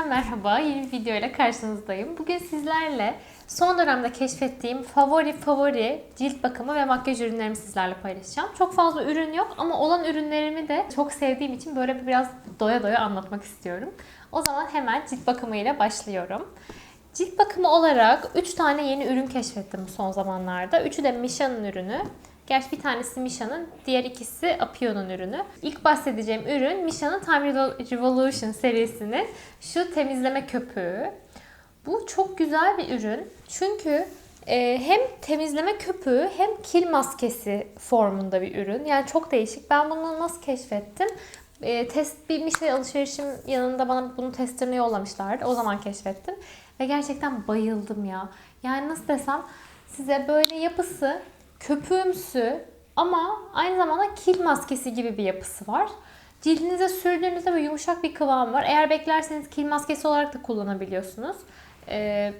Yeniden merhaba, yeni bir video ile karşınızdayım. Bugün sizlerle son dönemde keşfettiğim favori favori cilt bakımı ve makyaj ürünlerimi sizlerle paylaşacağım. Çok fazla ürün yok ama olan ürünlerimi de çok sevdiğim için böyle biraz doya doya anlatmak istiyorum. O zaman hemen cilt bakımı ile başlıyorum. Cilt bakımı olarak 3 tane yeni ürün keşfettim son zamanlarda. Üçü de Misha'nın ürünü. Gerçi bir tanesi Misha'nın, diğer ikisi Apio'nun ürünü. İlk bahsedeceğim ürün Misha'nın Time Revolution serisinin şu temizleme köpüğü. Bu çok güzel bir ürün. Çünkü e, hem temizleme köpüğü hem kil maskesi formunda bir ürün. Yani çok değişik. Ben bunu nasıl keşfettim? E, test bir Misha alışverişim yanında bana bunun testlerini yollamışlardı. O zaman keşfettim. Ve gerçekten bayıldım ya. Yani nasıl desem size böyle yapısı köpüğümsü ama aynı zamanda kil maskesi gibi bir yapısı var. Cildinize sürdüğünüzde böyle yumuşak bir kıvam var. Eğer beklerseniz kil maskesi olarak da kullanabiliyorsunuz. Ee,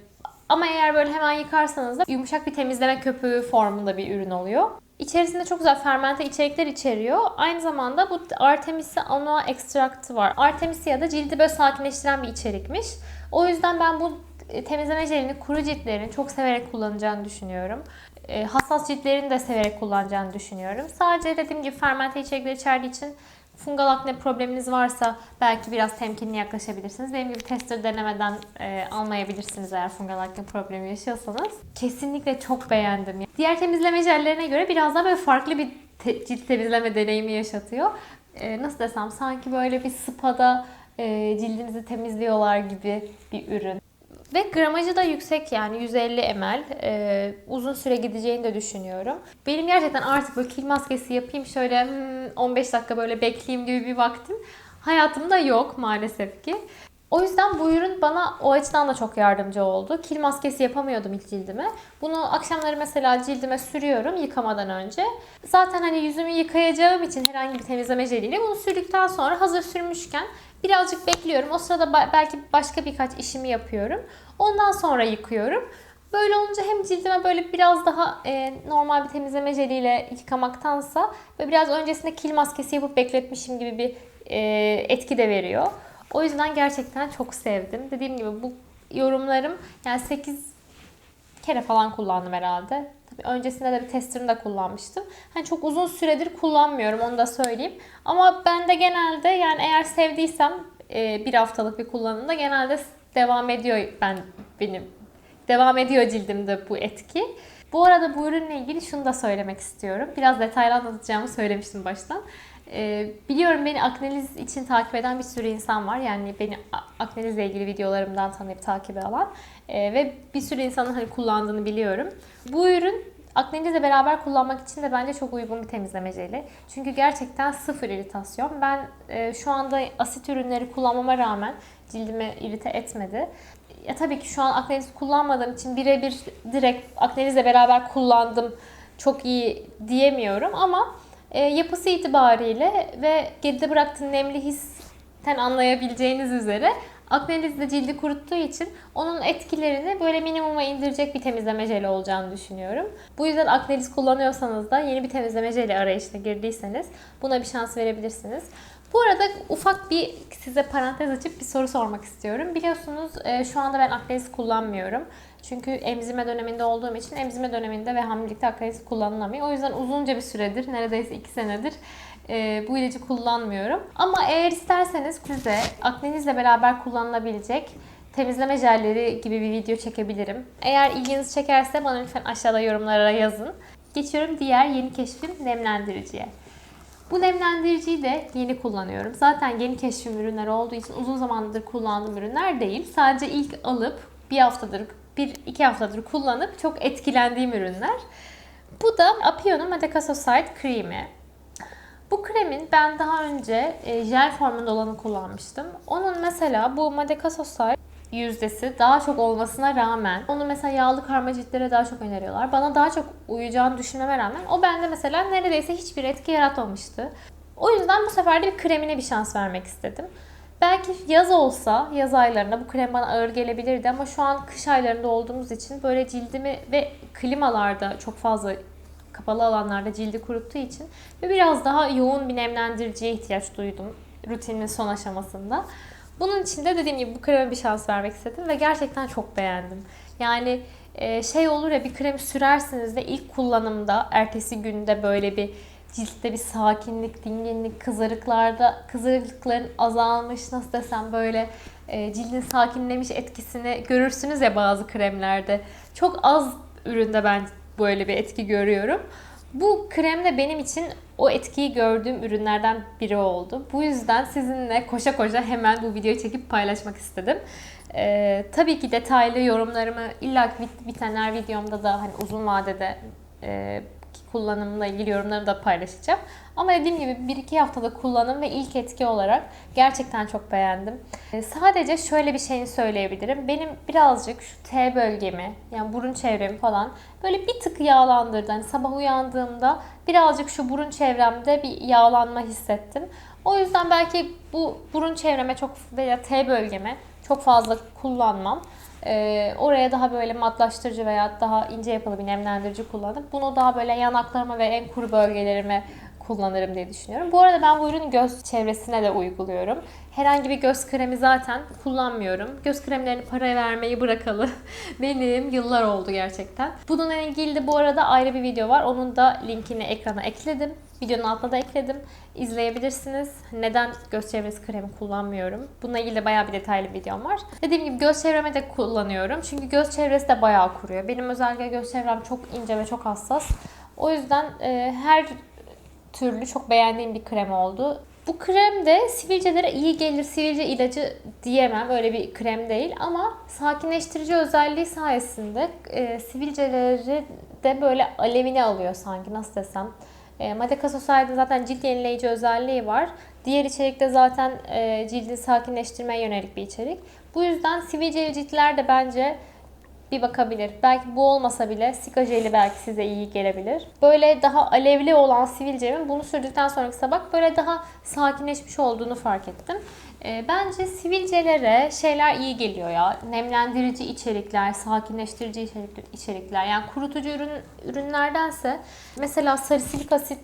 ama eğer böyle hemen yıkarsanız da yumuşak bir temizleme köpüğü formunda bir ürün oluyor. İçerisinde çok güzel fermente içerikler içeriyor. Aynı zamanda bu Artemisia annua ekstraktı var. Artemisia da cildi böyle sakinleştiren bir içerikmiş. O yüzden ben bu temizleme jelini kuru ciltlerin çok severek kullanacağını düşünüyorum. E, hassas ciltlerin de severek kullanacağını düşünüyorum. Sadece dediğim gibi fermente içerikler içerdiği için fungal akne probleminiz varsa belki biraz temkinli yaklaşabilirsiniz. Benim gibi tester denemeden e, almayabilirsiniz eğer fungal akne problemi yaşıyorsanız. Kesinlikle çok beğendim. Diğer temizleme jellerine göre biraz daha böyle farklı bir te- cilt temizleme deneyimi yaşatıyor. E, nasıl desem sanki böyle bir spada e, cildinizi temizliyorlar gibi bir ürün. Ve gramajı da yüksek yani 150 ml. Ee, uzun süre gideceğini de düşünüyorum. Benim gerçekten artık böyle kil maskesi yapayım şöyle hmm, 15 dakika böyle bekleyeyim gibi bir vaktim hayatımda yok maalesef ki. O yüzden bu ürün bana o açıdan da çok yardımcı oldu. Kil maskesi yapamıyordum ilk cildime. Bunu akşamları mesela cildime sürüyorum yıkamadan önce. Zaten hani yüzümü yıkayacağım için herhangi bir temizleme jeliyle bunu sürdükten sonra hazır sürmüşken birazcık bekliyorum. O sırada belki başka birkaç işimi yapıyorum. Ondan sonra yıkıyorum. Böyle olunca hem cildime böyle biraz daha e, normal bir temizleme jeliyle yıkamaktansa ve biraz öncesinde kil maskesi yapıp bekletmişim gibi bir e, etki de veriyor. O yüzden gerçekten çok sevdim. Dediğim gibi bu yorumlarım yani 8 kere falan kullandım herhalde. Öncesinde de bir testerini de kullanmıştım. Hani çok uzun süredir kullanmıyorum onu da söyleyeyim. Ama ben de genelde yani eğer sevdiysem e, bir haftalık bir kullanımda genelde devam ediyor ben benim devam ediyor cildimde bu etki. Bu arada bu ürünle ilgili şunu da söylemek istiyorum. Biraz detaylı anlatacağımı söylemiştim baştan. Ee, biliyorum beni Akneliz için takip eden bir sürü insan var. Yani beni Akneliz'le ilgili videolarımdan tanıyıp takip alan. Ee, ve bir sürü insanın hani kullandığını biliyorum. Bu ürün Akneliz'le beraber kullanmak için de bence çok uygun bir temizleme jeli. Çünkü gerçekten sıfır iritasyon. Ben e, şu anda asit ürünleri kullanmama rağmen cildimi irite etmedi. Ya tabii ki şu an Akneliz kullanmadığım için birebir direkt Akneliz'le beraber kullandım çok iyi diyemiyorum ama e, yapısı itibariyle ve geride bıraktığı nemli histen anlayabileceğiniz üzere Akneliz de cildi kuruttuğu için onun etkilerini böyle minimuma indirecek bir temizleme jeli olacağını düşünüyorum. Bu yüzden Akneliz kullanıyorsanız da yeni bir temizleme jeli arayışına girdiyseniz buna bir şans verebilirsiniz. Bu arada ufak bir size parantez açıp bir soru sormak istiyorum. Biliyorsunuz e, şu anda ben Akneliz kullanmıyorum. Çünkü emzirme döneminde olduğum için emzirme döneminde ve hamilelikte Akneliz kullanılamıyor. O yüzden uzunca bir süredir, neredeyse 2 senedir e, bu ilacı kullanmıyorum. Ama eğer isterseniz size aknenizle beraber kullanılabilecek temizleme jelleri gibi bir video çekebilirim. Eğer ilginizi çekerse bana lütfen aşağıda yorumlara yazın. Geçiyorum diğer yeni keşfim nemlendiriciye. Bu nemlendiriciyi de yeni kullanıyorum. Zaten yeni keşfim ürünler olduğu için uzun zamandır kullandığım ürünler değil. Sadece ilk alıp bir haftadır, bir iki haftadır kullanıp çok etkilendiğim ürünler. Bu da Apio'nun Madacasoside Cream'i. Bu kremin ben daha önce e, jel formunda olanı kullanmıştım. Onun mesela bu Madacasoside yüzdesi daha çok olmasına rağmen onu mesela yağlı karma ciltlere daha çok öneriyorlar. Bana daha çok uyacağını düşünmeme rağmen o bende mesela neredeyse hiçbir etki yaratmamıştı. O yüzden bu sefer de bir kremine bir şans vermek istedim. Belki yaz olsa, yaz aylarında bu krem bana ağır gelebilirdi ama şu an kış aylarında olduğumuz için böyle cildimi ve klimalarda çok fazla kapalı alanlarda cildi kuruttuğu için ve biraz daha yoğun bir nemlendiriciye ihtiyaç duydum rutinimin son aşamasında. Bunun için de dediğim gibi bu kreme bir şans vermek istedim ve gerçekten çok beğendim. Yani e, şey olur ya bir kremi sürersiniz ve ilk kullanımda ertesi günde böyle bir ciltte bir sakinlik, dinginlik, kızarıklarda kızarıklıkların azalmış nasıl desem böyle e, cildin sakinlemiş etkisini görürsünüz ya bazı kremlerde. Çok az üründe ben böyle bir etki görüyorum. Bu krem de benim için o etkiyi gördüğüm ürünlerden biri oldu. Bu yüzden sizinle koşa koşa hemen bu videoyu çekip paylaşmak istedim. Ee, tabii ki detaylı yorumlarımı illa bitenler videomda da hani uzun vadede e, kullanımla ilgili yorumlarımı da paylaşacağım. Ama dediğim gibi 1-2 haftada kullanım ve ilk etki olarak gerçekten çok beğendim. Ee, sadece şöyle bir şeyini söyleyebilirim. Benim birazcık şu T bölgemi, yani burun çevremi falan böyle bir tık yağlandırdı. Hani sabah uyandığımda birazcık şu burun çevremde bir yağlanma hissettim. O yüzden belki bu burun çevreme çok veya T bölgeme çok fazla kullanmam. Ee, oraya daha böyle matlaştırıcı veya daha ince yapılı bir nemlendirici kullanıp bunu daha böyle yanaklarıma ve en kuru bölgelerime kullanırım diye düşünüyorum. Bu arada ben bu ürünü göz çevresine de uyguluyorum. Herhangi bir göz kremi zaten kullanmıyorum. Göz kremlerini para vermeyi bırakalı. Benim yıllar oldu gerçekten. Bununla ilgili de bu arada ayrı bir video var. Onun da linkini ekrana ekledim. Videonun altına da ekledim. İzleyebilirsiniz. Neden göz çevresi kremi kullanmıyorum? Bununla ilgili bayağı bir detaylı videom var. Dediğim gibi göz çevreme de kullanıyorum. Çünkü göz çevresi de bayağı kuruyor. Benim özellikle göz çevrem çok ince ve çok hassas. O yüzden e, her türlü çok beğendiğim bir krem oldu. Bu krem de sivilcelere iyi gelir, sivilce ilacı diyemem. Öyle bir krem değil ama sakinleştirici özelliği sayesinde e, sivilceleri de böyle alevini alıyor sanki nasıl desem. E, Madeka Society'de zaten cilt yenileyici özelliği var. Diğer içerikte zaten e, cildi sakinleştirmeye yönelik bir içerik. Bu yüzden sivilceli ciltler de bence bir bakabilir. Belki bu olmasa bile sika jeli belki size iyi gelebilir. Böyle daha alevli olan sivilcemin bunu sürdükten sonraki sabah böyle daha sakinleşmiş olduğunu fark ettim. E, bence sivilcelere şeyler iyi geliyor ya. Nemlendirici içerikler, sakinleştirici içerikler. Yani kurutucu ürün, ürünlerdense mesela salisilik asit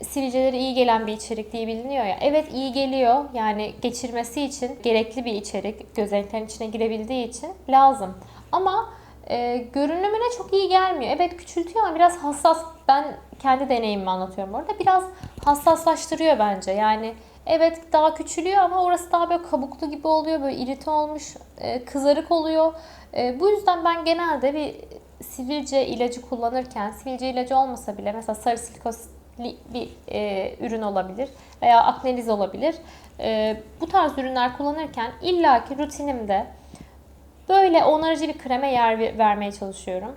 e, sivilcelere iyi gelen bir içerik diye biliniyor ya. Evet iyi geliyor. Yani geçirmesi için gerekli bir içerik. Gözeneklerin içine girebildiği için lazım. Ama e, görünümüne çok iyi gelmiyor. Evet küçültüyor ama biraz hassas. Ben kendi deneyimimi anlatıyorum orada. Biraz hassaslaştırıyor bence. Yani evet daha küçülüyor ama orası daha böyle kabuklu gibi oluyor. Böyle irite olmuş, e, kızarık oluyor. E, bu yüzden ben genelde bir sivilce ilacı kullanırken, sivilce ilacı olmasa bile mesela sarı silikosli bir e, ürün olabilir veya akneliz olabilir. E, bu tarz ürünler kullanırken illaki rutinimde Böyle onarıcı bir kreme yer vermeye çalışıyorum.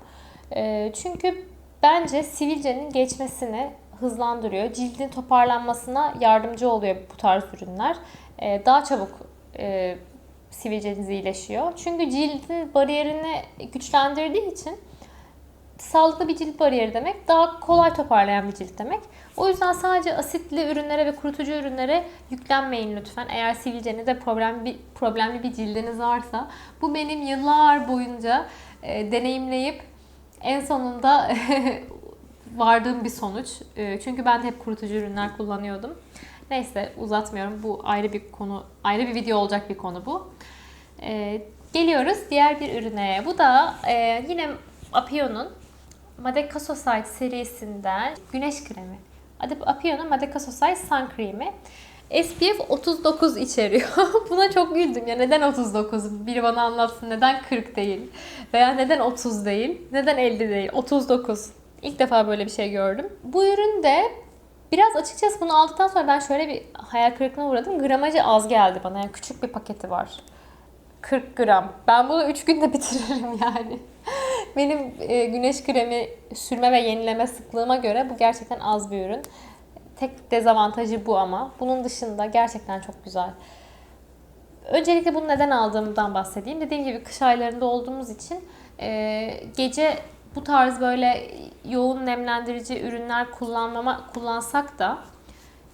Ee, çünkü bence sivilcenin geçmesini hızlandırıyor. Cildin toparlanmasına yardımcı oluyor bu tarz ürünler. Ee, daha çabuk e, sivilceniz iyileşiyor. Çünkü cildin bariyerini güçlendirdiği için sağlıklı bir cilt bariyeri demek daha kolay toparlayan bir cilt demek. O yüzden sadece asitli ürünlere ve kurutucu ürünlere yüklenmeyin lütfen. Eğer sivilcenizde problem bir, problemli bir cildiniz varsa bu benim yıllar boyunca e, deneyimleyip en sonunda vardığım bir sonuç. E, çünkü ben de hep kurutucu ürünler kullanıyordum. Neyse uzatmıyorum. Bu ayrı bir konu, ayrı bir video olacak bir konu bu. E, geliyoruz diğer bir ürüne. Bu da e, yine Apion'un Madeka Society serisinden güneş kremi. Adı Apion'un Madeka Society Sun Cream'i. SPF 39 içeriyor. Buna çok güldüm ya. Neden 39? Biri bana anlatsın. Neden 40 değil? Veya neden 30 değil? Neden 50 değil? 39. İlk defa böyle bir şey gördüm. Bu ürün de biraz açıkçası bunu aldıktan sonra ben şöyle bir hayal kırıklığına uğradım. Gramajı az geldi bana. Yani küçük bir paketi var. 40 gram. Ben bunu 3 günde bitiririm yani. Benim e, güneş kremi sürme ve yenileme sıklığıma göre bu gerçekten az bir ürün. Tek dezavantajı bu ama. Bunun dışında gerçekten çok güzel. Öncelikle bunu neden aldığımdan bahsedeyim. Dediğim gibi kış aylarında olduğumuz için e, gece bu tarz böyle yoğun nemlendirici ürünler kullanmama kullansak da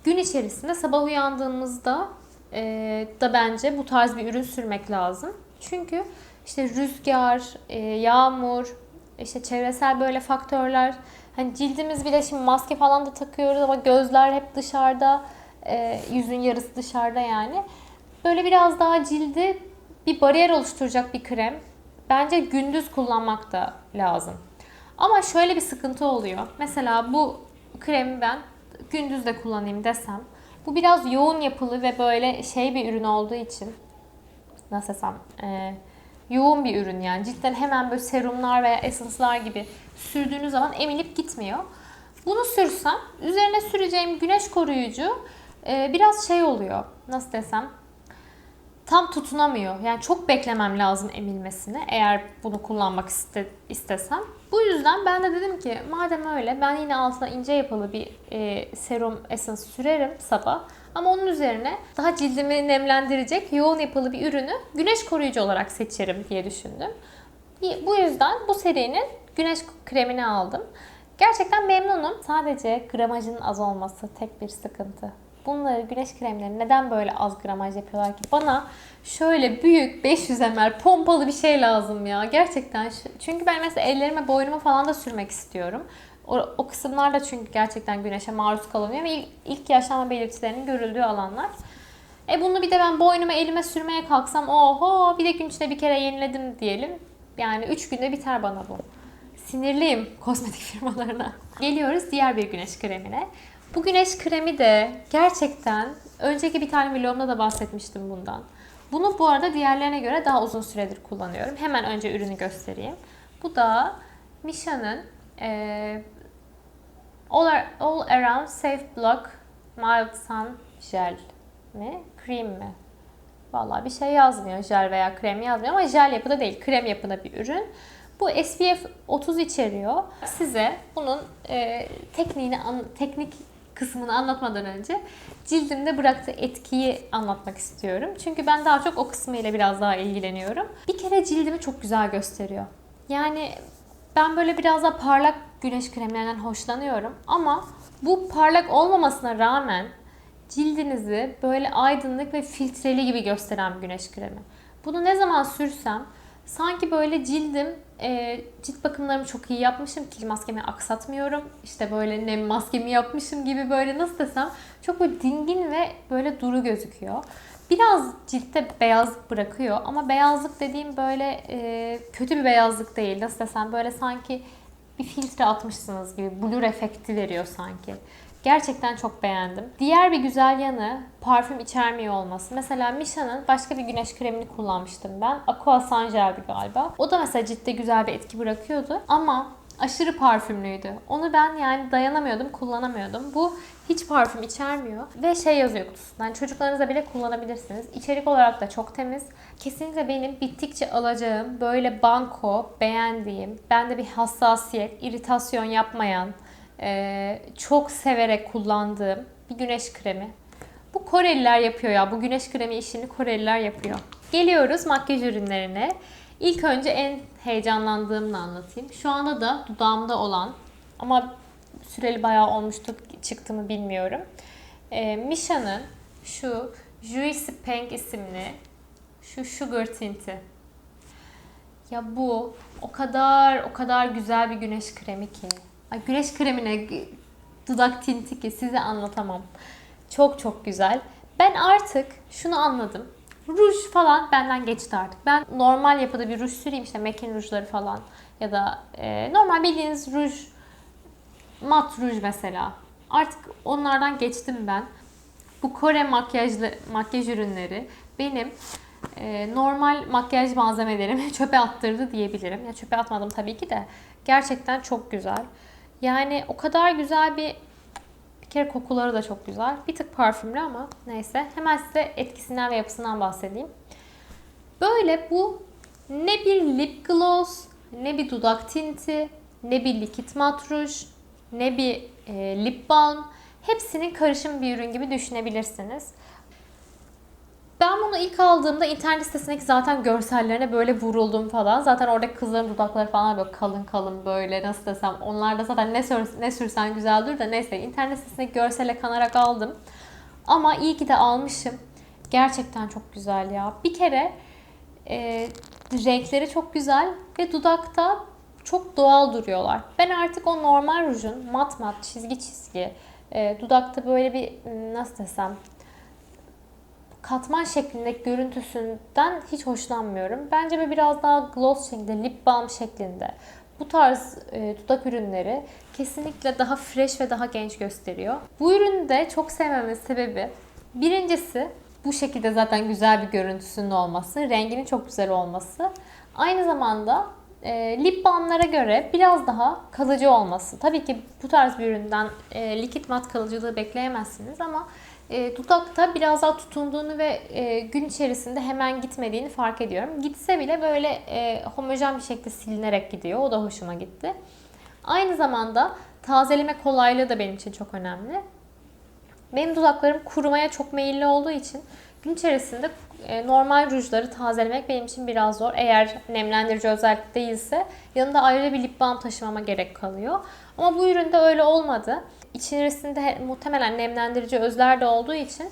gün içerisinde sabah uyandığımızda e, da bence bu tarz bir ürün sürmek lazım. Çünkü işte rüzgar, e, yağmur, işte çevresel böyle faktörler. Hani cildimiz bile şimdi maske falan da takıyoruz ama gözler hep dışarıda, e, yüzün yarısı dışarıda yani. Böyle biraz daha cildi bir bariyer oluşturacak bir krem. Bence gündüz kullanmak da lazım. Ama şöyle bir sıkıntı oluyor. Mesela bu kremi ben gündüz de kullanayım desem. Bu biraz yoğun yapılı ve böyle şey bir ürün olduğu için nasıl desem e, yoğun bir ürün yani. Cidden hemen böyle serumlar veya essence'lar gibi sürdüğünüz zaman emilip gitmiyor. Bunu sürsem üzerine süreceğim güneş koruyucu e, biraz şey oluyor. Nasıl desem tam tutunamıyor. Yani çok beklemem lazım emilmesini eğer bunu kullanmak iste, istesem. Bu yüzden ben de dedim ki madem öyle ben yine altına ince yapılı bir e, serum essence sürerim sabah. Ama onun üzerine daha cildimi nemlendirecek yoğun yapılı bir ürünü güneş koruyucu olarak seçerim diye düşündüm. Bu yüzden bu serinin güneş kremini aldım. Gerçekten memnunum. Sadece gramajının az olması tek bir sıkıntı. Bunları güneş kremleri neden böyle az gramaj yapıyorlar ki? Bana şöyle büyük 500 ml pompalı bir şey lazım ya. Gerçekten. Çünkü ben mesela ellerime boynuma falan da sürmek istiyorum. O, o kısımlar da çünkü gerçekten güneşe maruz kalınıyor ve ilk, ilk yaşlanma belirtilerinin görüldüğü alanlar. E bunu bir de ben boynuma elime sürmeye kalksam oho bir de gün içinde bir kere yeniledim diyelim. Yani 3 günde biter bana bu. Sinirliyim kozmetik firmalarına. Geliyoruz diğer bir güneş kremine. Bu güneş kremi de gerçekten önceki bir tane vlogumda da bahsetmiştim bundan. Bunu bu arada diğerlerine göre daha uzun süredir kullanıyorum. Hemen önce ürünü göstereyim. Bu da Misha'nın e, All, All Around Safe Block Mild Sun Gel mi? Cream mi? Vallahi bir şey yazmıyor. Jel veya krem yazmıyor ama jel yapıda değil. Krem yapıda bir ürün. Bu SPF 30 içeriyor. Size bunun e, tekniğini, teknik kısmını anlatmadan önce cildimde bıraktığı etkiyi anlatmak istiyorum. Çünkü ben daha çok o kısmıyla biraz daha ilgileniyorum. Bir kere cildimi çok güzel gösteriyor. Yani ben böyle biraz daha parlak güneş kremlerinden hoşlanıyorum ama bu parlak olmamasına rağmen cildinizi böyle aydınlık ve filtreli gibi gösteren bir güneş kremi. Bunu ne zaman sürsem sanki böyle cildim e, cilt bakımlarımı çok iyi yapmışım. Kil maskemi aksatmıyorum. İşte böyle nem maskemi yapmışım gibi böyle nasıl desem çok böyle dingin ve böyle duru gözüküyor. Biraz ciltte beyazlık bırakıyor ama beyazlık dediğim böyle e, kötü bir beyazlık değil. Nasıl desem böyle sanki bir filtre atmışsınız gibi blur efekti veriyor sanki. Gerçekten çok beğendim. Diğer bir güzel yanı parfüm içermiyor olması. Mesela Misha'nın başka bir güneş kremini kullanmıştım ben. Aqua Sanjel'di galiba. O da mesela ciltte güzel bir etki bırakıyordu. Ama aşırı parfümlüydü. Onu ben yani dayanamıyordum, kullanamıyordum. Bu hiç parfüm içermiyor ve şey yazıyor kutusunda. Yani çocuklarınıza bile kullanabilirsiniz. İçerik olarak da çok temiz. Kesinlikle benim bittikçe alacağım böyle banko beğendiğim, bende bir hassasiyet, iritasyon yapmayan, ee, çok severek kullandığım bir güneş kremi. Bu Koreliler yapıyor ya. Bu güneş kremi işini Koreliler yapıyor. Geliyoruz makyaj ürünlerine. İlk önce en heyecanlandığımla anlatayım. Şu anda da dudağımda olan ama süreli bayağı olmuştu çıktı mı bilmiyorum. Ee, Misha'nın şu Juicy Pink isimli şu Sugar Tint'i. Ya bu o kadar o kadar güzel bir güneş kremi ki. Ay güneş kremine dudak tinti ki size anlatamam. Çok çok güzel. Ben artık şunu anladım. Ruj falan benden geçti artık. Ben normal yapıda bir ruj süreyim işte Mekin rujları falan ya da e, normal bildiğiniz ruj mat ruj mesela. Artık onlardan geçtim ben. Bu Kore makyajlı makyaj ürünleri benim e, normal makyaj malzemelerimi çöpe attırdı diyebilirim. Ya çöpe atmadım tabii ki de. Gerçekten çok güzel. Yani o kadar güzel bir bir kere kokuları da çok güzel. Bir tık parfümlü ama neyse. Hemen size etkisinden ve yapısından bahsedeyim. Böyle bu ne bir lip gloss, ne bir dudak tinti, ne bir likit mat ruj, ne bir e, lip balm. Hepsinin karışım bir ürün gibi düşünebilirsiniz. Ben bunu ilk aldığımda internet sitesindeki zaten görsellerine böyle vuruldum falan. Zaten orada kızların dudakları falan böyle kalın kalın böyle nasıl desem. Onlar da zaten ne, sür, ne sürsen güzeldir de neyse internet sitesindeki görsele kanarak aldım. Ama iyi ki de almışım. Gerçekten çok güzel ya. Bir kere e, renkleri çok güzel ve dudakta çok doğal duruyorlar. Ben artık o normal rujun mat mat çizgi çizgi e, dudakta böyle bir nasıl desem katman şeklindeki görüntüsünden hiç hoşlanmıyorum. Bence bir biraz daha gloss şeklinde, lip balm şeklinde. Bu tarz e, dudak ürünleri kesinlikle daha fresh ve daha genç gösteriyor. Bu ürünü de çok sevmemin sebebi birincisi bu şekilde zaten güzel bir görüntüsünün olması, renginin çok güzel olması. Aynı zamanda e, lip balmlara göre biraz daha kalıcı olması. Tabii ki bu tarz bir üründen e, likit mat kalıcılığı bekleyemezsiniz ama e, dudakta biraz daha tutunduğunu ve e, gün içerisinde hemen gitmediğini fark ediyorum. Gitse bile böyle e, homojen bir şekilde silinerek gidiyor. O da hoşuma gitti. Aynı zamanda tazeleme kolaylığı da benim için çok önemli. Benim dudaklarım kurumaya çok meyilli olduğu için gün içerisinde normal rujları tazelemek benim için biraz zor. Eğer nemlendirici özellik değilse yanında ayrı bir lip balm taşımama gerek kalıyor. Ama bu üründe öyle olmadı. İçerisinde muhtemelen nemlendirici özler de olduğu için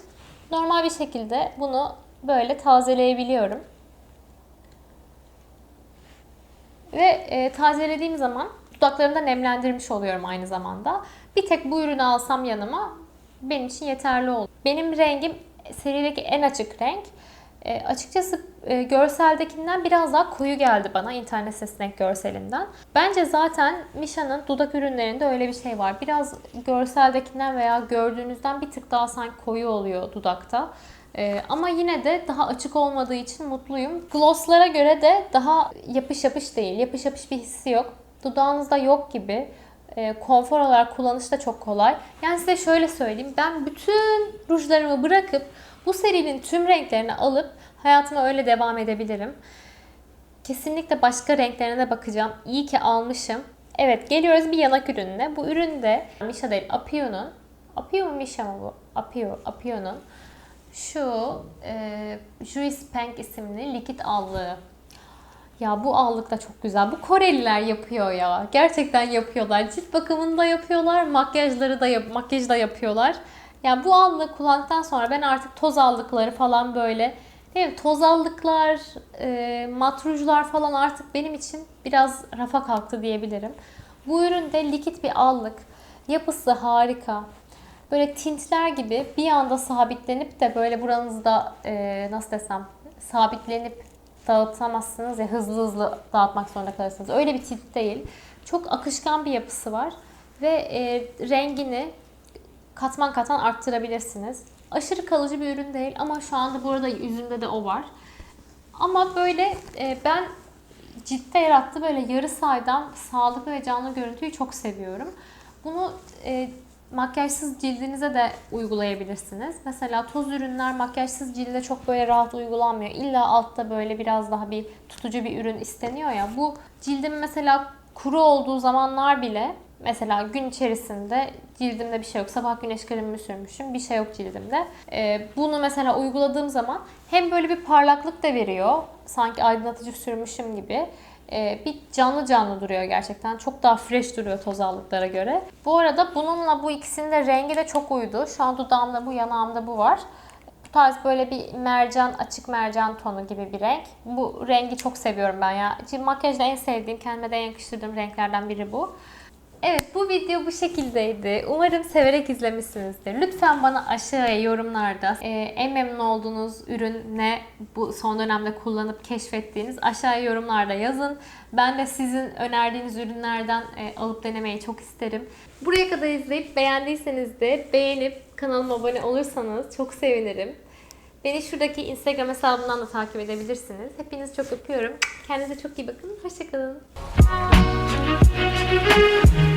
normal bir şekilde bunu böyle tazeleyebiliyorum. Ve e, tazelediğim zaman dudaklarımı da nemlendirmiş oluyorum aynı zamanda. Bir tek bu ürünü alsam yanıma benim için yeterli olur. Benim rengim serideki en açık renk. E, açıkçası e, görseldekinden biraz daha koyu geldi bana internet sitesindeki görselinden. Bence zaten Misha'nın dudak ürünlerinde öyle bir şey var. Biraz görseldekinden veya gördüğünüzden bir tık daha sanki koyu oluyor dudakta. E, ama yine de daha açık olmadığı için mutluyum. Glosslara göre de daha yapış yapış değil. Yapış yapış bir hissi yok. Dudağınızda yok gibi. E, konfor olarak kullanışı da çok kolay. Yani size şöyle söyleyeyim. Ben bütün rujlarımı bırakıp bu serinin tüm renklerini alıp hayatıma öyle devam edebilirim. Kesinlikle başka renklerine de bakacağım. İyi ki almışım. Evet geliyoruz bir yanak ürününe. Bu ürün de Misha değil Apio'nun. Apio mu Misha mı bu? Apio, Apio'nun şu e, Juice Pink isimli likit allığı. Ya bu allık da çok güzel. Bu Koreliler yapıyor ya. Gerçekten yapıyorlar. Cilt bakımını da yapıyorlar, makyajları da yap makyajı da yapıyorlar. Ya bu allığı kullandıktan sonra ben artık toz allıkları falan böyle değil mi? Toz allıklar, e, mat rujlar falan artık benim için biraz rafa kalktı diyebilirim. Bu ürün de likit bir allık. Yapısı harika. Böyle tintler gibi bir anda sabitlenip de böyle buranızda e, nasıl desem sabitlenip dağıtamazsınız ya hızlı hızlı dağıtmak zorunda kalırsınız. Öyle bir tip değil. Çok akışkan bir yapısı var ve e, rengini katman katman arttırabilirsiniz. Aşırı kalıcı bir ürün değil ama şu anda burada yüzümde de o var. Ama böyle e, ben ciltte yarattığı böyle yarı saydam sağlıklı ve canlı görüntüyü çok seviyorum. Bunu e, makyajsız cildinize de uygulayabilirsiniz. Mesela toz ürünler makyajsız cilde çok böyle rahat uygulanmıyor. İlla altta böyle biraz daha bir tutucu bir ürün isteniyor ya. Bu cildim mesela kuru olduğu zamanlar bile mesela gün içerisinde cildimde bir şey yok. Sabah güneş kremimi sürmüşüm. Bir şey yok cildimde. Ee, bunu mesela uyguladığım zaman hem böyle bir parlaklık da veriyor. Sanki aydınlatıcı sürmüşüm gibi. Ee, bir canlı canlı duruyor gerçekten. Çok daha fresh duruyor toz allıklara göre. Bu arada bununla bu ikisinin de rengi de çok uydu. Şu an dudağımda bu, yanağımda bu var. Bu tarz böyle bir mercan, açık mercan tonu gibi bir renk. Bu rengi çok seviyorum ben ya. Makyajda en sevdiğim, kendime de en yakıştırdığım renklerden biri bu. Evet bu video bu şekildeydi. Umarım severek izlemişsinizdir. Lütfen bana aşağıya yorumlarda e, en memnun olduğunuz ürün ne bu son dönemde kullanıp keşfettiğiniz aşağıya yorumlarda yazın. Ben de sizin önerdiğiniz ürünlerden e, alıp denemeyi çok isterim. Buraya kadar izleyip beğendiyseniz de beğenip kanalıma abone olursanız çok sevinirim. Beni şuradaki Instagram hesabından da takip edebilirsiniz. Hepinizi çok öpüyorum. Kendinize çok iyi bakın. Hoşçakalın. Thank you.